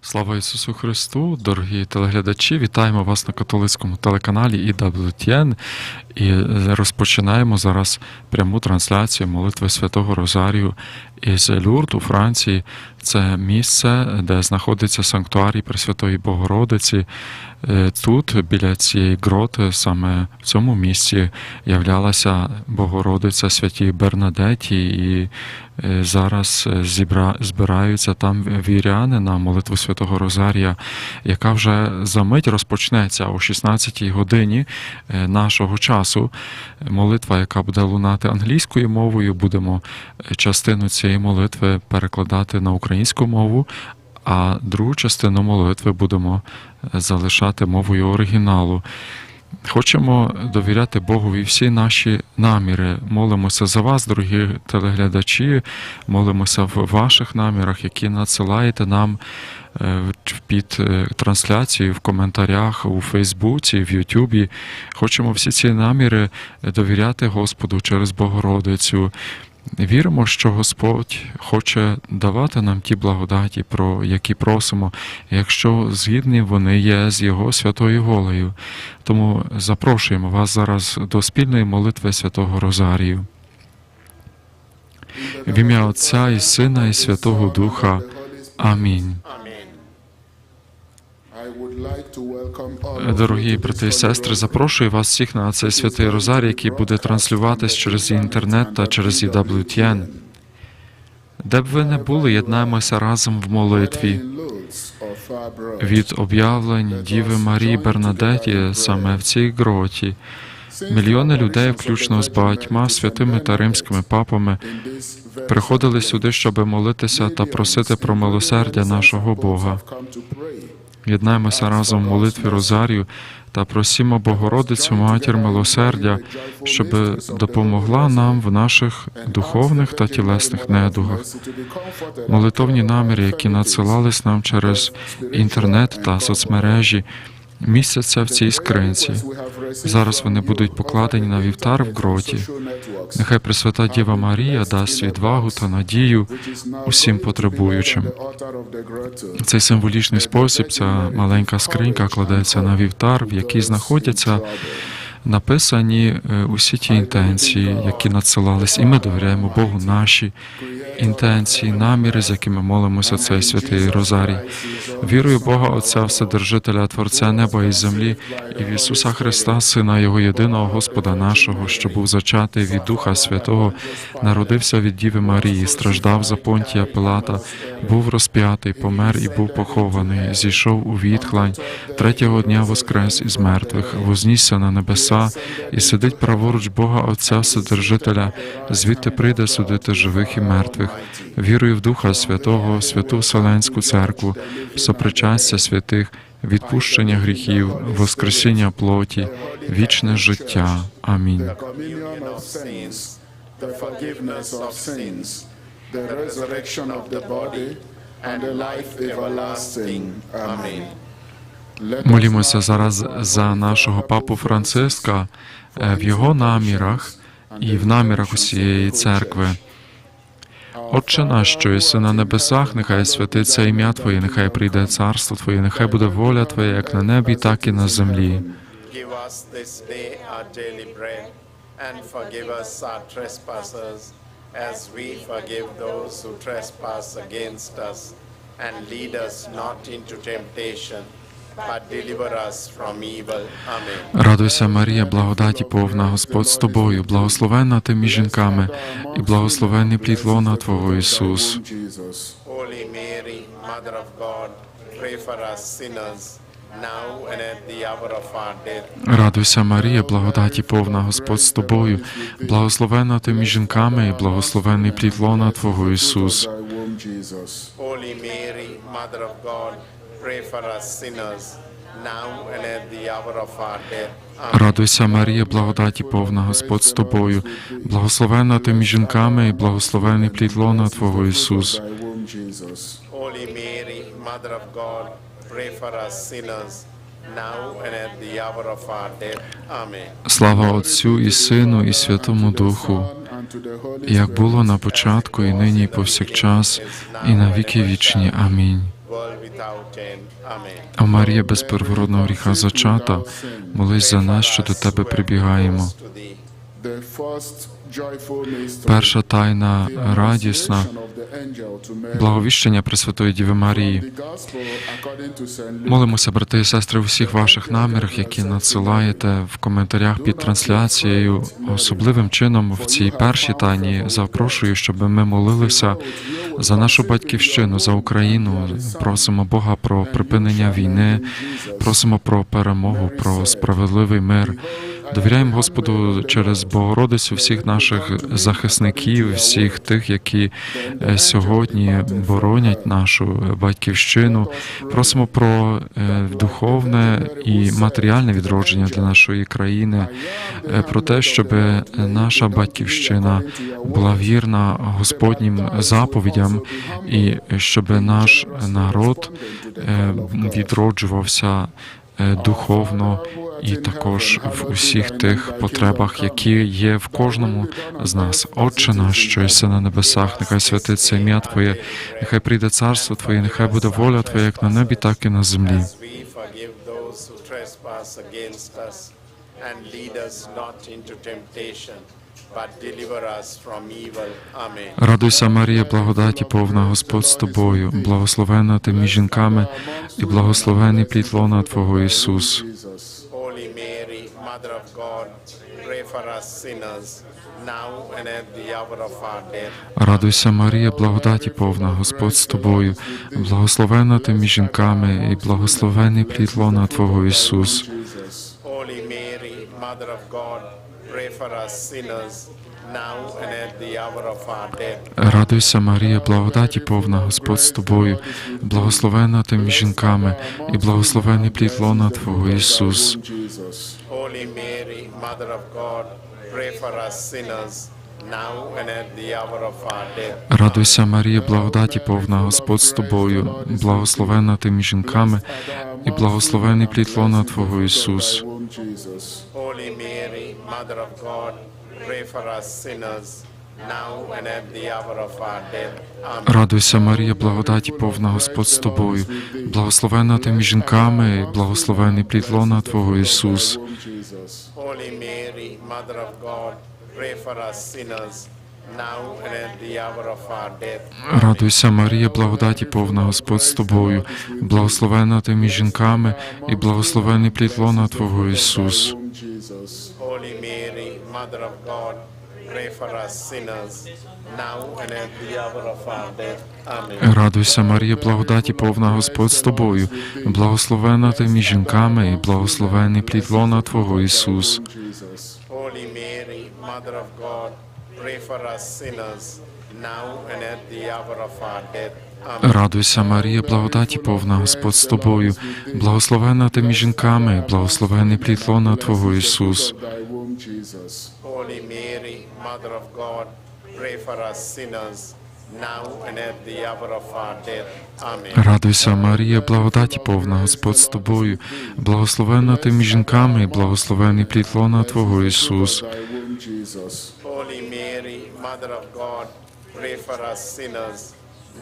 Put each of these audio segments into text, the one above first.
Слава Ісусу Христу, дорогі телеглядачі! Вітаємо вас на католицькому телеканалі EWTN і розпочинаємо зараз пряму трансляцію молитви Святого Розарію із Люрд у Франції. Це місце, де знаходиться санктуарій Пресвятої Богородиці. Е, Тут, біля цієї гроти, саме в цьому місці являлася Богородиця святій Бернадеті, і е, зараз е, зібра... збираються там віряни на молитву Святого Розарія, яка вже за мить розпочнеться о 16-й годині нашого часу. Молитва, яка буде лунати англійською мовою, будемо частину цієї молитви перекладати на українську мову. А другу частину молитви будемо е, залишати мовою оригіналу. Хочемо довіряти Богові всі наші наміри. Молимося за вас, дорогі телеглядачі. Молимося в ваших намірах, які надсилаєте нам е, під е, трансляцією в коментарях у Фейсбуці, в Ютубі. Хочемо всі ці наміри довіряти Господу через Богородицю. Віримо, що Господь хоче давати нам ті благодаті, про які просимо, якщо згідні вони є з Його святою волею. Тому запрошуємо вас зараз до спільної молитви Святого Розарію. В ім'я Отця і Сина, і Святого Духа. Амінь. Дорогі брати і сестри, запрошую вас всіх на цей святий Розарій, який буде транслюватись через інтернет та через EWTN. Де б ви не були, єднаємося разом в молитві. Від об'явлень Діви Марії Бернадеті саме в цій гроті. Мільйони людей, включно з багатьма святими та римськими папами, приходили сюди, щоб молитися та просити про милосердя нашого Бога. Єднаємося разом в молитві Розарію та просімо Богородицю Матір милосердя, щоб допомогла нам в наших духовних та тілесних недугах. Молитовні наміри, які надсилались нам через інтернет та соцмережі, містяться в цій скринці. Зараз вони будуть покладені на вівтар в гроті. Нехай Пресвята Діва Марія дасть відвагу та надію усім потребуючим. Цей символічний спосіб, ця маленька скринька кладеться на вівтар, в якій знаходяться написані е, усі ті інтенції, які надсилались, і ми довіряємо Богу наші інтенції, наміри, з якими молимося цей святий Розарій. Вірую Бога Отця, Вседержителя, Творця неба і землі, і в Ісуса Христа, Сина Його єдиного Господа нашого, що був зачатий від Духа Святого, народився від Діви Марії, страждав за Понтія Пилата, був розп'ятий, помер і був похований, зійшов у відхлань, третього дня воскрес із мертвих, вознісся на небеса і сидить праворуч Бога Отця Вседержителя, звідти прийде судити живих і мертвих. Вірую в Духа Святого, святу Вселенську церкву, сопричастя святих, відпущення гріхів, воскресіння плоті, вічне життя. Амінь. and the life everlasting. Amen. Молімося зараз за нашого папу Франциска е, в його намірах і в намірах усієї церкви. Отче наш, що єси на небесах, нехай святиться ім'я Твоє, нехай прийде царство Твоє, нехай буде воля Твоя, як на небі, так і на землі. And lead us not into temptation, but deliver us from evil. Amen. Радуйся, Марія, благодаті повна, Господь з тобою, благословенна ти між жінками, і благословенний плід лона Твого Ісус. Holy Mary, Mother of God, pray for us sinners, now and at the hour of our death. Радуйся, Марія, благодаті повна, Господь з тобою, благословенна ти між жінками, і благословенний плід лона Твого Ісус. Thy womb, Jesus. Holy Mary, Mother of God, pray for us sinners, now and at the hour of our death. Радуйся, Марія, благодаті повна, Господь з тобою, благословенна ти між жінками, і благословенний плід лона Твого Ісус. Holy Mary, Mother of God, pray for us sinners, now and at the hour of our death. Amen. Слава Отцю і Сину, і Святому Духу, як було на початку, і нині, і повсякчас, і на віки вічні. Амінь. О Марія без первородного гріха зачата, молись за нас, що до тебе прибігаємо. Перша тайна радісна благовіщення Пресвятої Діви Марії. Молимося, брати і сестри, у всіх ваших намірах, які надсилаєте в коментарях під трансляцією. Особливим чином в цій першій тайні запрошую, щоб ми молилися за нашу батьківщину, за Україну. Просимо Бога про припинення війни, просимо про перемогу, про справедливий мир. Довіряємо Господу через Богородицю всіх наших захисників, всіх тих, які е, сьогодні боронять нашу батьківщину. Просимо про е, духовне і матеріальне відродження для нашої країни, е, про те, щоб наша батьківщина була вірна Господнім заповідям, і щоб наш народ відроджувався духовно і також в усіх тих потребах, які є в кожному з нас. Отче наш, що єси на небесах, нехай святиться ім'я Твоє, нехай прийде царство Твоє, нехай буде воля Твоя, як на небі, так і на землі. Радуйся, Марія, благодаті повна Господь з тобою, благословена ти між жінками, і благословений плід лона Твого Ісус. Mother of God, pray for us sinners, now and at the hour of our death. Радуйся, Марія, благодаті повна Господь з тобою, благословена ти між жінками, і благословений плід лона Твого Ісус. Holy Mary, Mother of God, pray for us sinners. Радуйся, Марія, благодаті повна Господь з тобою, благословена ти між жінками, і благословений плід лона Твого Ісус. Jesus. Holy Mary, Mother of God, pray for us sinners, now and at the hour of our death. Радуйся, Марія, благодаті повна Господь з тобою, благословена ти між жінками, і благословений плід лона Твого Ісус. Thy womb, Jesus. Holy Mary, Mother of God, pray for us sinners, Радуйся, Марія, благодаті повна Господь з тобою, благословена ти між жінками, благословений плід лона Твого Ісус. Радуйся, Марія, благодаті повна Господь з тобою, благословена ти між жінками, і благословений плід лона Твого Ісус. Holy Mary, Mother of God, pray for us sinners, now and at the hour of our death. Amen. Радуйся, Марія, благодаті повна Господь з тобою, благословена ти між жінками, і благословений плід лона Твого Ісус. Holy Mary, Mother of God, pray for us sinners, Радуйся, Марія, благодаті повна Господь з тобою, благословена ти між жінками, благословений плід лона Твого Ісус. Радуйся, Марія, благодаті повна Господь з тобою, благословена ти між жінками, благословений плід лона Твого Ісус. Holy Mary, Mother of God, pray for us sinners,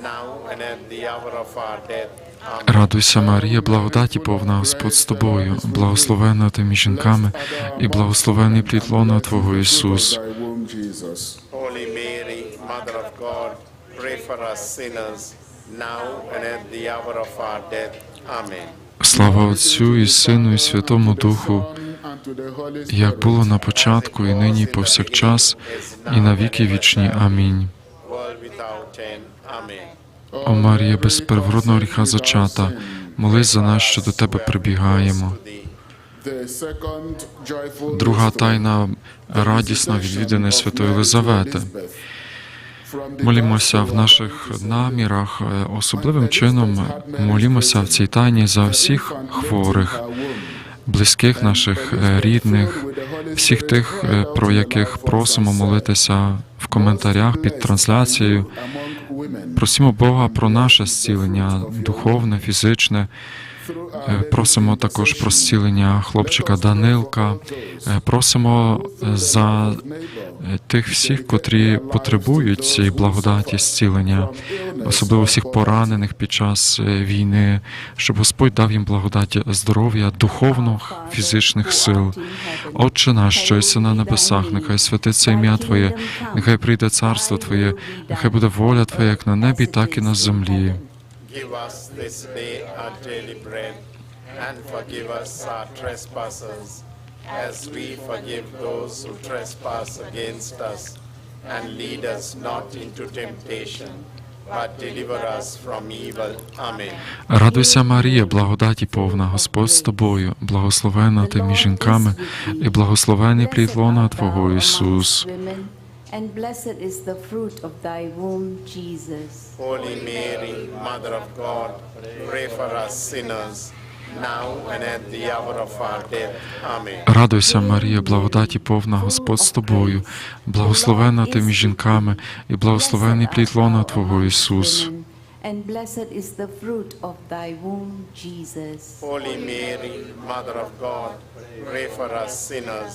now and at the hour of our death. Радуйся, Марія, благодаті повна Господь з тобою, благословена ти між жінками, і благословений плід лона Твого Ісус. Thy womb, Jesus. Holy Mary, Mother of God, pray for us sinners, now and at the hour of our death. Amen. Слава Отцю і Сину, і Святому Духу, як було на початку, і нині, і повсякчас, і на віки вічні. Амінь. О Марія, без первородного гріха зачата, молись за нас, що до тебе прибігаємо. Друга тайна радісна відвідини Святої Елизавети. Молімося в наших намірах е, особливим чином. Молімося в цій тайні за всіх хворих, близьких наших е, рідних, всіх тих, е, про яких просимо молитися в коментарях під трансляцією. Просимо Бога про наше зцілення, духовне, фізичне. Е, Просимо також про зцілення хлопчика Данилка. Е, Просимо за е, тих всіх, котрі потребують цієї благодаті зцілення, особливо всіх поранених під час війни, щоб Господь дав їм благодаті здоров'я, духовних, фізичних сил. Отче наш, що єси на небесах, нехай святиться ім'я Твоє, нехай прийде царство Твоє, нехай буде воля Твоя, як на небі, так і на землі. Give us this day our daily bread, and forgive us our trespasses, as we forgive those who trespass against us. And lead us not into temptation, but deliver us from evil. Amen. Радуйся, Марія, благодаті повна, Господь з тобою, благословена ти між жінками, і благословений плід лона Твого Ісус. And blessed is the fruit of thy womb, Jesus. Holy Mary, Mother of God, pray for us sinners, now and at the hour of our death. Amen. Радуйся, Марія, благодаті повна, Господь з тобою, благословена ти між жінками, і благословений плід лона Твого Ісус. And blessed is the fruit of thy womb, Jesus. Holy Mary, Mother of God, pray for us sinners,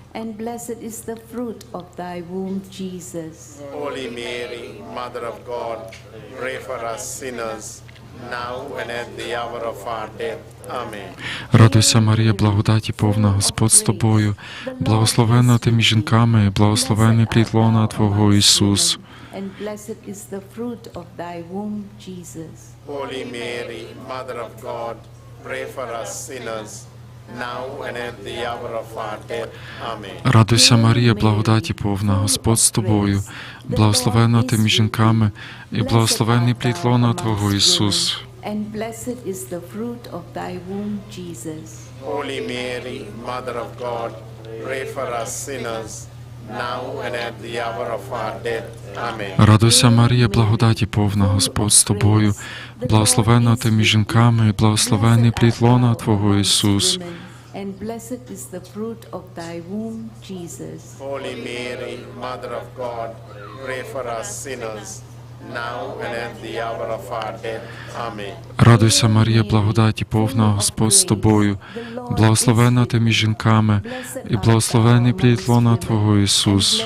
And blessed is the fruit of thy womb, Jesus. Holy Mary, Mother of God, pray for us sinners, now and at the hour of our death. Amen. Радуйся, Марія, благодаті повна, Господь з тобою, благословена ти між жінками, благословений плід лона Твого Ісус. And blessed is the fruit of thy womb, Jesus. Holy Mary, Mother of God, pray for us sinners, now and at the hour of our death. Amen. Радуйся, Марія, благодаті повна, Господь з тобою, благословена ти між жінками, і благословений плід лона Твого Ісус. And blessed is the fruit of thy womb, Jesus. Holy Mary, Mother of God, pray for us sinners, now and at the hour of our death. Amen. Радуйся, Марія, благодаті повна, Господь з тобою, благословена ти між жінками, і благословений плід лона Твого Ісус. And blessed is the fruit of thy womb, Jesus. Holy Mary, Mother of God, pray for us sinners, now and at the hour of our death. Amen. Радуйся, Марія, благодаті повна, Господь з тобою, благословена ти між жінками, і благословений плід лона Твого Ісус.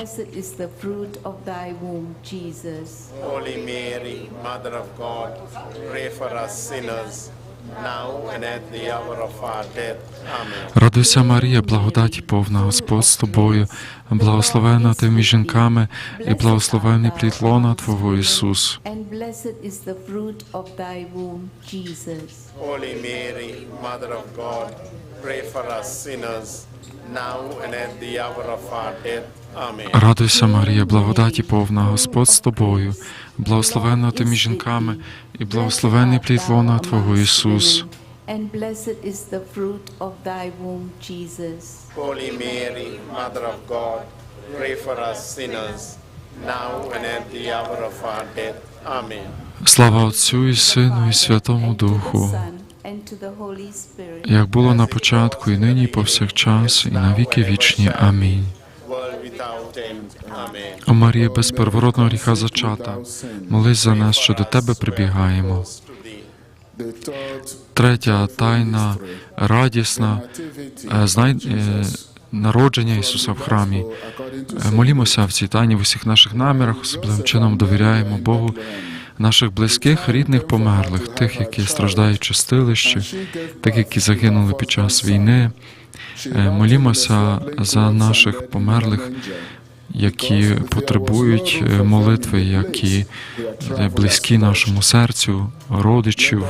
Holy Mary, Mother of God, pray for us sinners, now and at the hour of our death. Amen. Радуйся, Марія, благодаті повна, Господь з тобою, благословена ти між жінками, і благословений плід лона Твого Ісус. And blessed is the fruit of thy womb, Jesus. Holy Mary, Mother of God, pray for us sinners, now and at the hour of our death. Amen. Радуйся, Марія, благодаті повна, Господь з тобою, благословена ти між жінками, і благословений плід лона Твого Ісус. And blessed is the fruit of thy womb, Jesus. Holy Mary, Mother of God, pray for us sinners, now and at the hour of our death. Amen. Слава Отцю і Сину, і Святому Духу, як було на початку, і нині, і повсякчас, і на віки вічні. Амінь. О Марія, без первородного гріха зачата, молись за нас, що до Тебе прибігаємо. Третя тайна радісна е, знай... е, народження Ісуса в храмі. Е, Молімося в цій тайні в усіх наших намірах, особливим чином довіряємо Богу, наших близьких, рідних, померлих, тих, які страждають в чистилищі, тих, які загинули під час війни. Молімося за наших померлих, які потребують е, молитви, які е, близькі нашому серцю, родичів,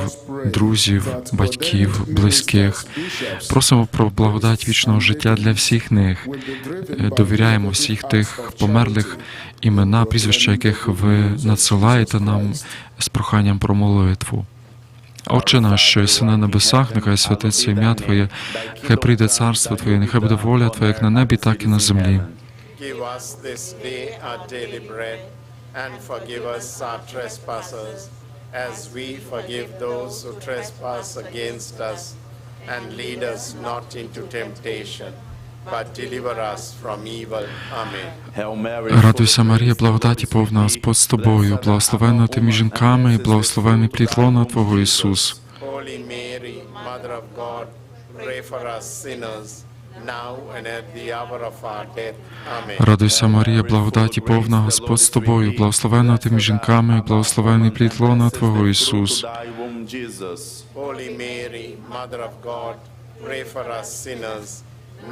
друзів, батьків, близьких. Просимо про благодать вічного життя для всіх них. Е, Довіряємо всіх тих померлих імена, прізвища яких ви надсилаєте нам з проханням про молитву. Отче наш, що єси на небесах, нехай святиться ім'я Твоє, хай прийде царство Твоє, нехай буде воля Твоя, як на небі, так і на землі. Give us this day our daily bread, and forgive us our trespasses, as we forgive those who trespass against us. And lead us not into temptation, but deliver us from evil. Amen. Радуйся, Марія, благодаті повна Господь з тобою, благословенна ти між жінками, і благословений плід лона Твого Ісус. Holy Mary, Mother of God, pray for us sinners, now and at the hour of our death. Amen. Радуйся, Марія, благодаті повна Господь з тобою, благословенна ти між жінками, благословений плід лона Твого Ісус. Holy Mary, Mother of God, pray for us sinners,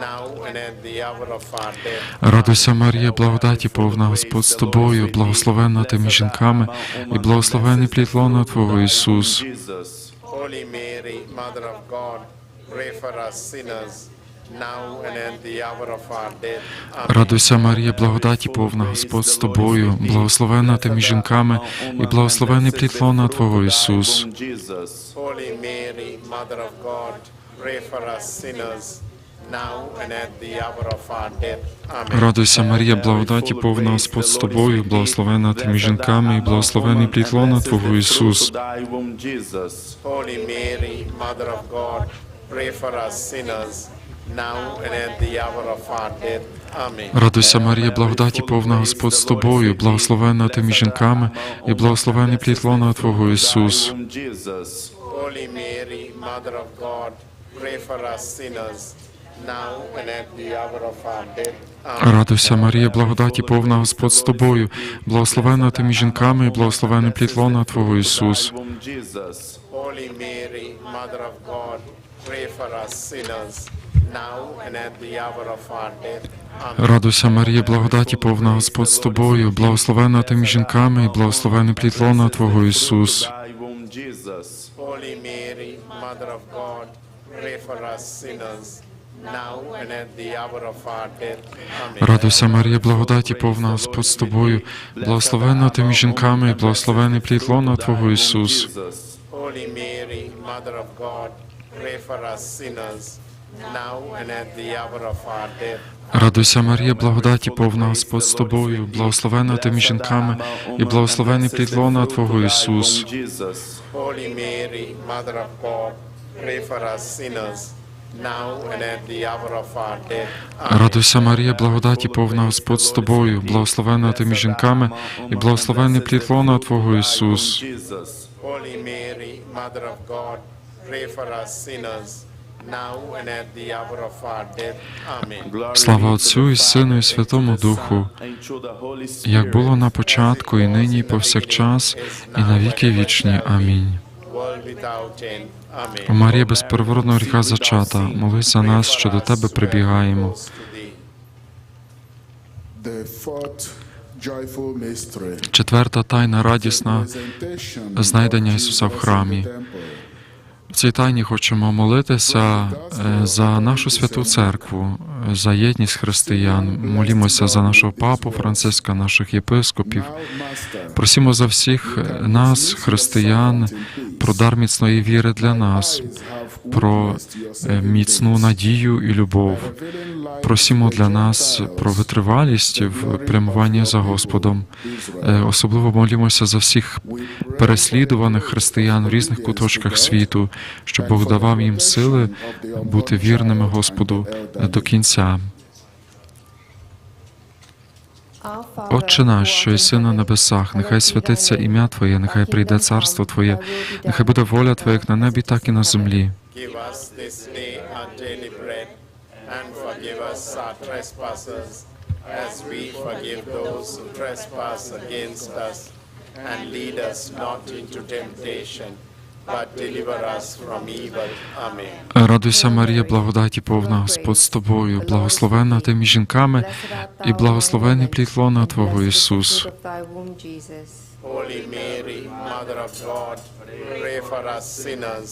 now and at the hour of our death. Радуйся, Марія, благодаті повна Господь з тобою, благословенна ти між жінками, і благословений плід лона Твого Ісус. Holy Mary, Mother of God, pray for us sinners, Радуйся, Марія, благодаті повна Господь з тобою, благословенна ти між жінками, і благословений плід лона Твого Ісус. Радуйся, Марія, благодаті повна Господь з тобою, благословенна ти між жінками, і благословений плід лона Твого Ісус. Holy Mary, Mother of God, pray for us sinners, Радуйся, Марія, благодаті повна Господь з тобою, благословенна ти між жінками, і благословений плід лона Твого Ісус. Радуйся, Марія, благодаті повна Господь з тобою, благословенна ти між жінками, і благословений плід лона Твого Ісус. Holy Mary, Mother of God, pray for us sinners, Радуйся, Марія, благодаті повна Господь з тобою, благословенна ти між жінками, і благословений плід лона Твого Ісус. Радуйся, Марія, благодаті повна Господь з тобою, благословенна ти між жінками, і благословений плід лона Твого Ісус. Holy Mary, Mother of God, pray for us sinners, Радуйся, Марія, благодаті повна Господь з тобою, благословенна ти між жінками, і благословений плід лона Твого Ісус. Радуйся, Марія, благодаті повна Господь з тобою, благословенна ти між жінками, і благословений плід лона Твого Ісус. Holy Mary, Mother of God, pray for us sinners, Слава Отцю і Сину, і Святому Духу, як було на початку, і нині, і повсякчас, і на віки вічні. Амінь. О Марія без первородного гріха зачата, молись за нас, що до Тебе прибігаємо. Четверта тайна радісна. Знайдення Ісуса в храмі. В цій тайні хочемо молитися е, за нашу святу церкву, е, за єдність християн. Молімося за нашого папу Франциска, наших єпископів. Просімо за всіх е, нас, християн, про дар міцної віри для нас, про е, міцну надію і любов. Просимо для нас про витривалість в прямуванні за Господом. Е, Особливо молімося за всіх переслідуваних християн в різних куточках світу, щоб Бог давав їм сили бути вірними Господу е, до кінця. Отче наш, що єси на небесах, нехай святиться ім'я Твоє, нехай прийде царство Твоє, нехай буде воля Твоя як на небі, так і на землі. Give us this day our daily bread, and forgive us our trespasses, as we forgive those who trespass against us. And lead us not into temptation, but deliver us from evil. Amen. Радуйся, Марія, благодаті повна Господь з тобою, благословенна ти між жінками, і благословений плід лона Твого Ісус. Holy Mary, Mother of God, pray for us sinners,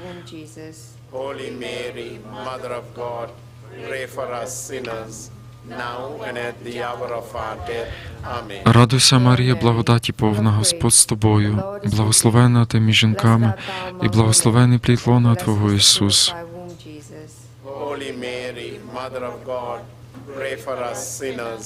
Of God, pray for us sinners, now and at the hour of our death. Amen. Радуйся, Марія, благодаті повна Господь з тобою, благословена ти між жінками, і благословений плід лона Твого Ісус. Holy Mary, Mother of God, pray for us sinners,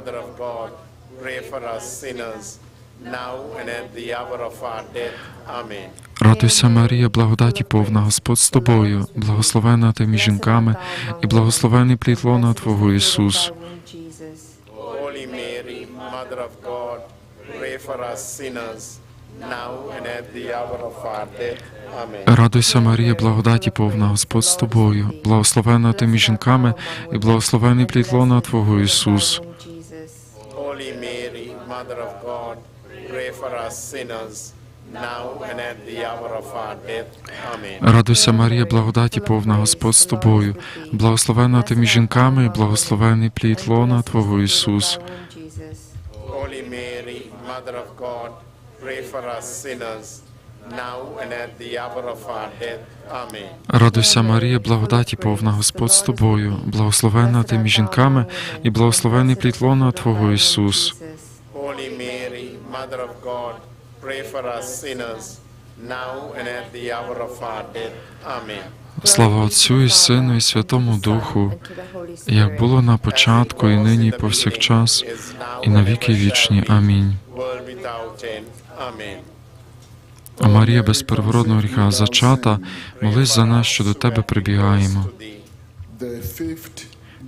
Mother of God, pray for us sinners, now and at the hour of our death. Amen. Радуйся, Марія, благодаті повна Господь з тобою, благословена ти між жінками, і благословений плід лона Твого Ісус. Holy Mary, Mother of God, pray for us sinners, now and at the hour of our death. Amen. Радуйся, Марія, благодаті повна Господь з тобою, благословена ти між жінками, і благословений плід лона Твого Ісус. Mother of God, pray for us sinners, now and at the hour of our death. Amen. Радуйся, Марія, благодаті повна Господь з тобою, благословена ти між жінками, і благословений плід лона Твого Ісус. Thy womb, Jesus. Holy Mary, Mother of God, pray for us sinners, now and at the hour of our death. Amen. Радуйся, Марія, благодаті повна Господь з тобою, благословена ти між жінками, і благословений плід лона Твого Ісус. Mother of God, pray for us sinners, now and at the hour of our death. Amen. Слава Отцю і Сину, і Святому Духу, як було на початку, і нині, і повсякчас, і на віки вічні. Амінь. А Марія без первородного гріха зачата, молись за нас, що до тебе прибігаємо.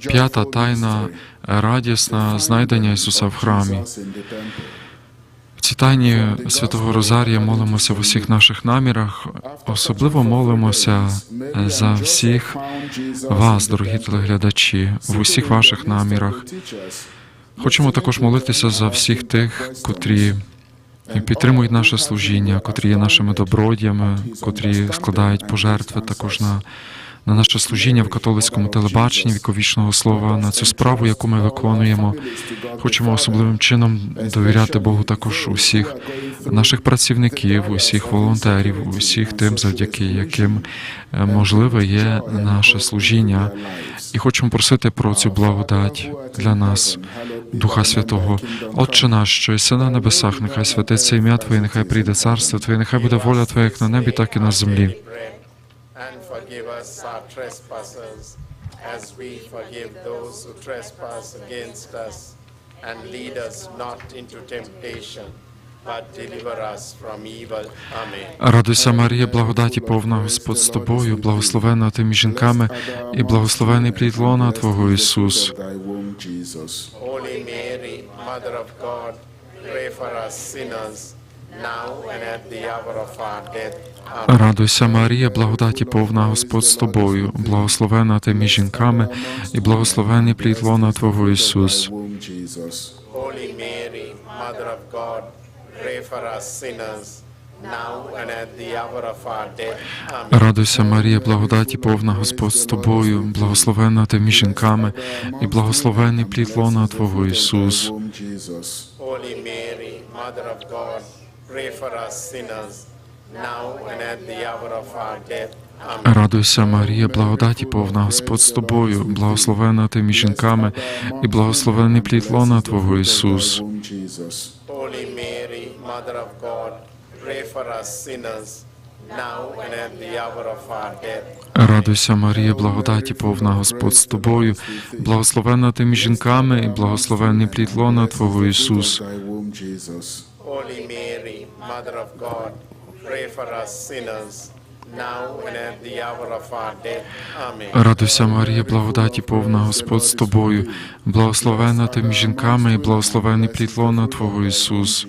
П'ята тайна радісна знайдення Ісуса в храмі. Тайні святого Розарія молимося в усіх наших намірах, особливо молимося за всіх вас, дорогі телеглядачі, в усіх ваших намірах. Хочемо також молитися за всіх тих, котрі підтримують наше служіння, котрі є нашими добродіями, котрі складають пожертви також на, на наше служіння в католицькому телебаченні віковічного слова, на цю справу, яку ми виконуємо. Хочемо особливим чином довіряти Богу також усіх наших працівників, усіх волонтерів, усіх тим, завдяки яким е, можливе є наше служіння. І хочемо просити про цю благодать для нас, Духа Святого. Отче наш, що єси на небесах, нехай святиться ім'я Твоє, нехай прийде царство Твоє, нехай буде воля Твоя, як на небі, так і на землі. Forgive us our trespasses, as we forgive those who trespass against us. And lead us not into temptation, but deliver us from evil. Amen. Радуйся, Марія, благодаті повна Господь з тобою, благословена ти між жінками, і благословений плід лона Твого Ісус. Holy Mary, Mother of God, pray for us sinners, Радуйся, Марія, благодаті повна Господь з тобою, благословена ти між жінками, і благословений плід лона Твого Ісус. Радуйся, Марія, благодаті повна Господь з тобою, благословена ти між жінками, і благословений плід лона Твого Ісус. Holy Mary, Mother of God, pray for us sinners, now and at the hour of our death. Радуйся, Марія, благодаті повна Господь з тобою, благословена ти між жінками, і благословений плід лона Твого Ісус. Радуйся, Марія, благодаті повна Господь з тобою, благословена ти між жінками, і благословений плід лона Твого Ісус. Holy Mary, Mother of God, pray for us sinners, now and at the hour of our death. Amen. Радуйся, Марія, благодаті повна Господь з тобою, благословена ти між жінками і благословений плід лона Твого Ісус.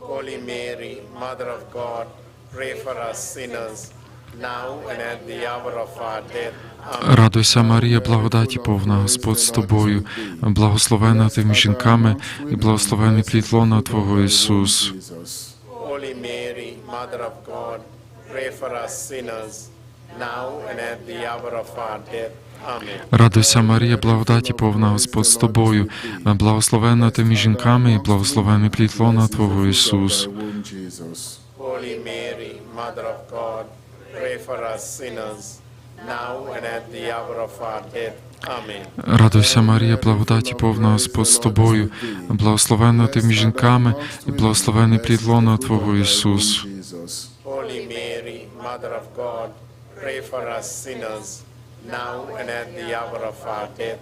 Holy Mary, Mother of God, pray for us sinners, Радуйся, Марія, благодаті повна Господь з тобою, благословена ти між жінками і благословений плід лона Твого Ісус. Радуйся, Марія, благодаті повна Господь з тобою, благословена ти між жінками і благословений плід лона Твого Ісус. Holy Mary, Mother of God, pray for us sinners, now and at the hour of our death. Amen. Радуйся, Марія, благодаті повна Господь з тобою, благословена ти між жінками і благословений плід лона Твого Ісус. Jesus. Holy Mary, Mother of God, pray for us sinners, now and at the hour of our death.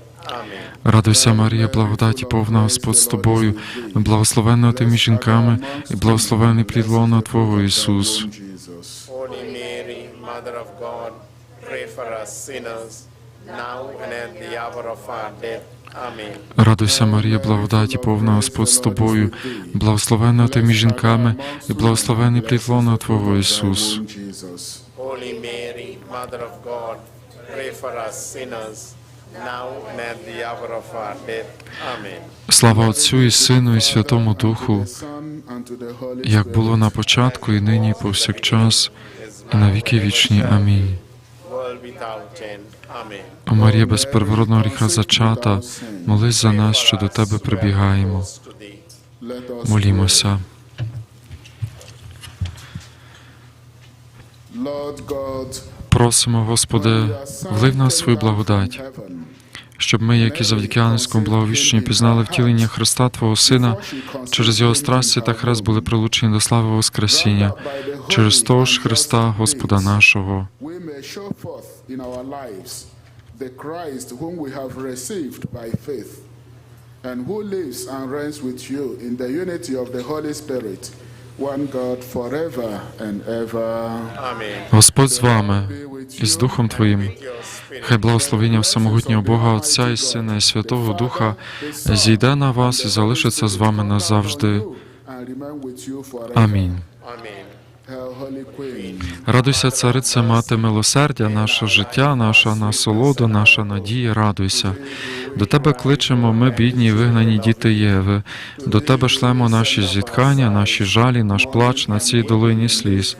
Радуйся, Марія, благодаті повна Господь з тобою, благословена ти між жінками і благословений плід лона Твого Ісус. Holy Mary, Mother of God, pray for us sinners, now and at the hour of our death. Amen. Радуйся, Марія, благодаті повна Господь з тобою, благословена ти між жінками і благословений плід лона Твого Ісус. Holy Mary, Mother of God, pray for us sinners. Слава Отцю і Сину, і Святому Духу, як було на початку, і нині, і повсякчас, і на віки вічні. Амінь. О Марія, без первородного гріха зачата, молись за нас, що до Тебе прибігаємо. Молімося. Просимо, Господи, влив нас свою благодать, щоб ми, як і завдяки ангельському благовіщенню, пізнали втілення Христа Твого Сина, через Його страсті та хрест були прилучені до слави Воскресіння, через того ж Христа, Господа нашого. and who lives and reigns with you in the unity of the Holy Spirit, one God forever and ever. Amen. Господь з вами і з. Духом Твоїм. Хай благословення всемогутнього Бога Отця і Сина і Святого Духа зійде на вас і залишиться з вами назавжди. And remain with you forever. Амінь. Радуйся, цариця, мати милосердя, наше життя, наша насолода, наша надія, радуйся. До тебе кличемо ми, бідні і вигнані діти Єви. До тебе шлемо наші зіткання, наші жалі, наш плач на цій долині сліз.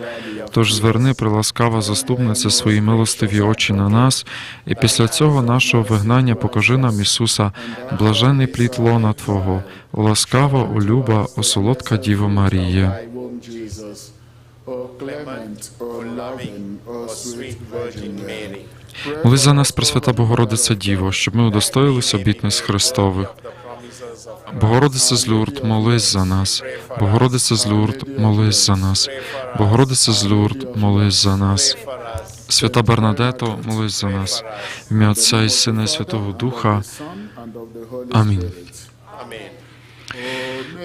Тож зверни, приласкава заступниця, свої милостиві очі на нас, і після цього нашого вигнання покажи нам Ісуса, блажений плід лона Твого, ласкава, улюба, осолодка Діво Марія. Thy womb, Jesus. O clement, O loving, O sweet Virgin Mary. Молись за нас, Пресвята Богородиця Діво, щоб ми удостоїлися обітниць Христових. Богородиця з Люрд, молись за нас. Богородиця з Люрд, молись за нас. Богородиця з Люрд, молись за нас. Свята Бернадето, молись за нас. В ім'я Отця і Сина і Святого Духа. Амінь.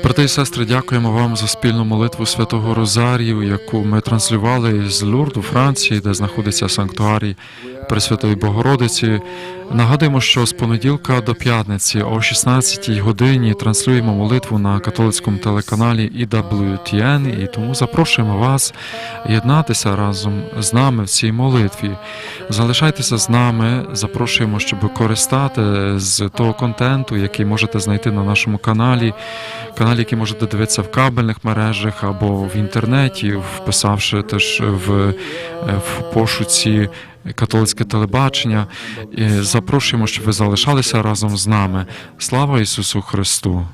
Брати і сестри, дякуємо вам за спільну молитву Святого Розарію, яку ми транслювали з Лурду, Франції, де знаходиться санктуарій Пресвятої Богородиці. Нагадуємо, що з понеділка до п'ятниці о 16-й годині транслюємо молитву на католицькому телеканалі EWTN, і тому запрошуємо вас єднатися разом з нами в цій молитві. Залишайтеся з нами, запрошуємо, щоб користати з того контенту, який можете знайти на нашому каналі, каналі, який можете дивитися в кабельних мережах або в інтернеті, вписавши теж в, в пошуці католицьке телебачення. Запрошуємо, щоб ви залишалися разом з нами. Слава Ісусу Христу!